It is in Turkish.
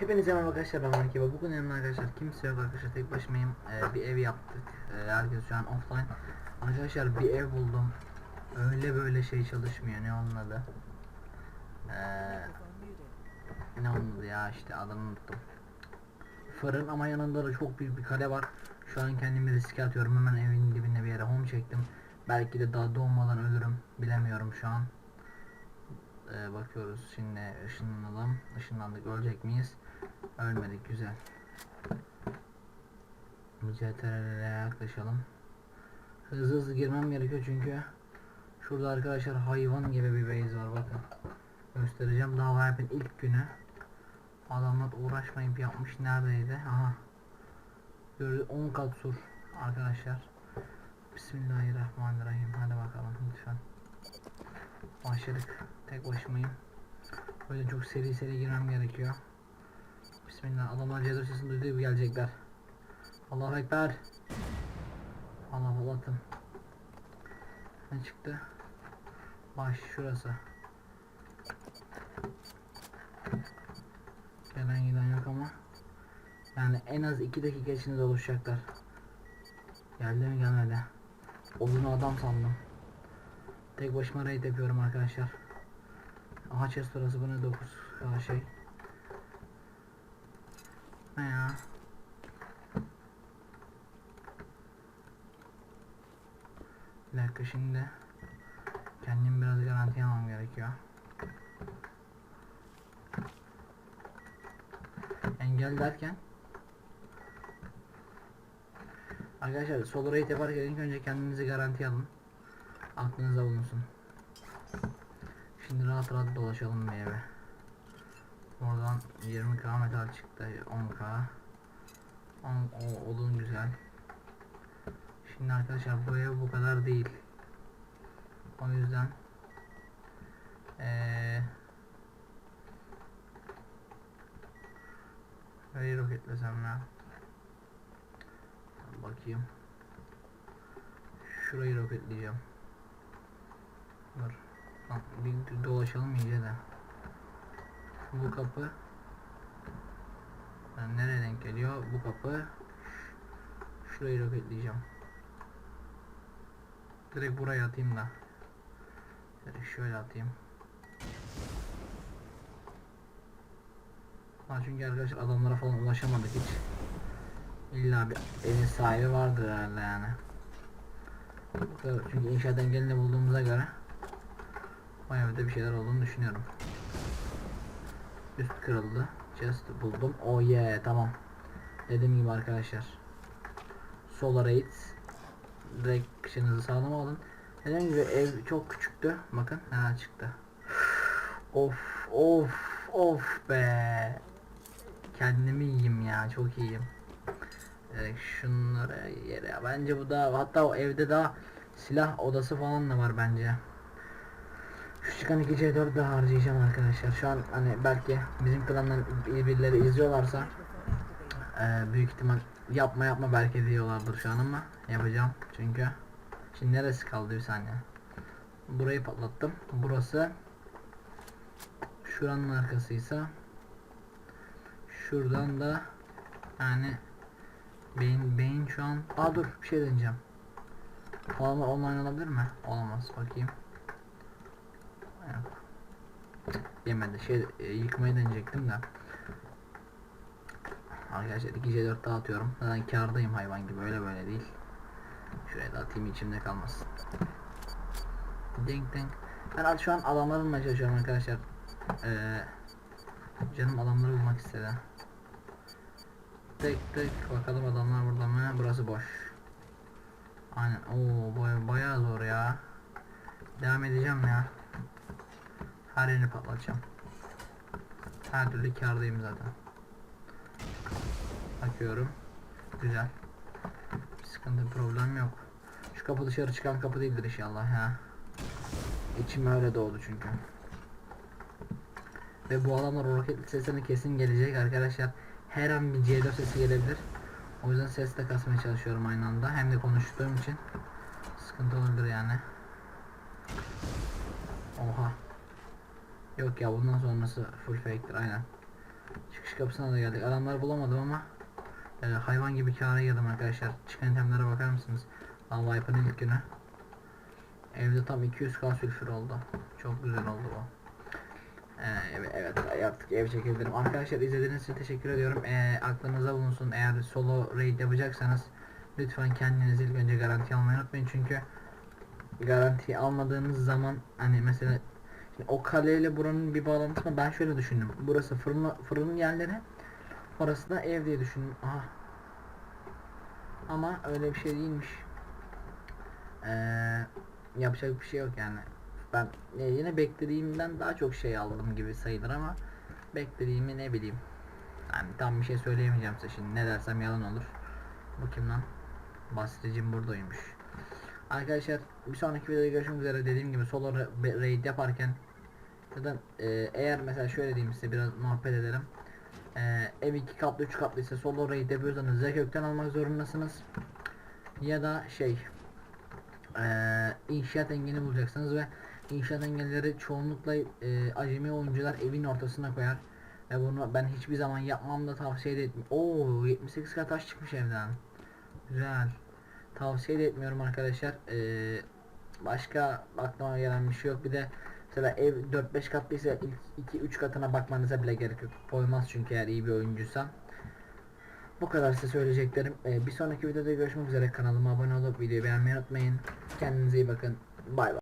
Hepinize merhaba arkadaşlar ben Marki ve bugün yanımda arkadaşlar kimse yok arkadaşlar tek başımayım. Ee, bir ev yaptık. Ee, herkes şu an offline. Arkadaşlar bir ev buldum. Öyle böyle şey çalışmıyor ne onun adı? Ee, ne onun adı ya işte adını unuttum. Fırın ama yanında da çok büyük bir kale var. Şu an kendimi riske atıyorum hemen evin dibinde bir yere home çektim. Belki de daha doğmadan ölürüm bilemiyorum şu an. Ee, bakıyoruz şimdi ışınlanalım. Işınlandık ölecek miyiz ölmedik güzel. CTRL'e yaklaşalım. Hızlı hızlı girmem gerekiyor çünkü şurada arkadaşlar hayvan gibi bir base var bakın. Göstereceğim. Daha Vibe'in ilk günü. Adamlar uğraşmayıp yapmış neredeydi? Aha. Gördü 10 kat sur arkadaşlar. Bismillahirrahmanirrahim. Hadi bakalım lütfen. Başladık. Tek başımayım. Yüzden çok seri seri girmem gerekiyor. Bismillah. Adamlar cedur sesini duyduğu gibi gelecekler. Allahu Ekber. Allah Allah'ım. Ne çıktı? Baş şurası. Gelen giden yok ama. Yani en az 2 dakika içinde doluşacaklar. Geldi mi gelmedi. Odunu adam sandım. Tek başıma raid yapıyorum arkadaşlar. Aha chest orası bu ne 9 Aa, şey. Ne ya? Bir dakika şimdi kendim biraz garanti almam gerekiyor. Engel derken Arkadaşlar solo raid yaparken ilk önce kendinizi garanti alın. Aklınızda bulunsun. Şimdi rahat rahat dolaşalım bir eve. Oradan 20k metal çıktı 10k. 10 o odun güzel. Şimdi arkadaşlar bu ev bu kadar değil. O yüzden eee Nereyi roketlesem ya? Bakayım. Şurayı roketleyeceğim. Dur. Bir dolaşalım iyice de. Bu kapı yani nereye denk geliyor? Bu kapı şurayı roketleyeceğim. Direkt buraya atayım da. Direkt şöyle atayım. Ha çünkü arkadaşlar adamlara falan ulaşamadık hiç. İlla bir evin sahibi vardır herhalde yani. Çünkü inşaat engelini bulduğumuza göre o evde bir şeyler olduğunu düşünüyorum. Üst kırıldı. Chest buldum. Oh yeah tamam. Dediğim gibi arkadaşlar. Solar 8 direkt kışınızı sağlam alın. Dediğim gibi ev çok küçüktü. Bakın neler çıktı. Of of of be. Kendimi yiyeyim ya çok iyiyim. Direkt şunları yere bence bu da hatta o evde daha silah odası falan da var bence. Çıkan 2 C4 de harcayacağım arkadaşlar. Şu an hani belki bizim klandan birileri izliyorlarsa eee, büyük ihtimal yapma yapma belki diyorlardır şu an ama yapacağım çünkü şimdi neresi kaldı bir saniye. Burayı patlattım. Burası şuranın arkasıysa şuradan da yani beyin beyin şu an aa dur bir şey deneyeceğim. Falan online olabilir mi? Olamaz bakayım. Yemedi. Şey e, yıkmayı deneyecektim de. Arkadaşlar 2C4 dağıtıyorum. Zaten kardayım hayvan gibi öyle böyle değil. Şuraya da atayım içimde kalmasın. Ding ding. Ben şu an adamlarımla çalışıyorum arkadaşlar. Ee, canım adamları bulmak istedi. Tek tek bakalım adamlar burada mı? Burası boş. Aynen. Oo baya bayağı zor ya. Devam edeceğim ya. Her patlatacağım. Her türlü kârdayım zaten. Bakıyorum. Güzel. Bir sıkıntı problem yok. Şu kapı dışarı çıkan kapı değildir inşallah ya. İçim öyle doğdu çünkü. Ve bu adamlar o roket sesini kesin gelecek arkadaşlar. Her an bir C4 sesi gelebilir. O yüzden ses de kasmaya çalışıyorum aynı anda. Hem de konuştuğum için sıkıntı olabilir yani. Oha. Yok ya bundan sonrası full fake'tir aynen. Çıkış kapısına da geldik. Adamları bulamadım ama e, hayvan gibi kâra girdim arkadaşlar. Çıkan itemlere bakar mısınız? Lan Viper'ın ilk günü. Evde tam 200k sülfür oldu. Çok güzel oldu bu. Ee, evet, evet artık ev çekebilirim. Arkadaşlar izlediğiniz için teşekkür ediyorum. Ee, aklınıza bulunsun eğer solo raid yapacaksanız lütfen kendinizi ilk önce garanti almayı unutmayın çünkü garanti almadığınız zaman hani mesela o kaleyle buranın bir bağlantısını ben şöyle düşündüm. Burası fırın fırının yerleri. Orası da ev diye düşündüm. Aha. Ama öyle bir şey değilmiş. Ee, yapacak bir şey yok yani. Ben yine beklediğimden daha çok şey aldım gibi sayılır ama beklediğimi ne bileyim. Yani tam bir şey söyleyemeyeceğim size şimdi. Ne dersem yalan olur. Kim lan? Basricim buradaymış. Arkadaşlar bir sonraki videoda görüşmek üzere. Dediğim gibi solo ra- raid yaparken zaten e, eğer mesela şöyle diyeyim size biraz muhabbet edelim. E, ev iki katlı üç katlı ise solo raid yapıyorsanız ya kökten almak zorundasınız ya da şey eee inşaat engeli bulacaksınız ve inşaat engelleri çoğunlukla eee acemi oyuncular evin ortasına koyar ve bunu ben hiçbir zaman yapmam da tavsiye etmiyorum. Oo 78 kat taş çıkmış evden. Güzel. Tavsiye etmiyorum arkadaşlar. Eee, başka aklıma gelen bir şey yok. Bir de mesela ev 4-5 katlıysa ilk 2-3 katına bakmanıza bile gerek yok. Koymaz çünkü eğer iyi bir oyuncuysan. Bu kadar size söyleyeceklerim. Ee, bir sonraki videoda görüşmek üzere. Kanalıma abone olup videoyu beğenmeyi unutmayın. Kendinize iyi bakın. Bay bay.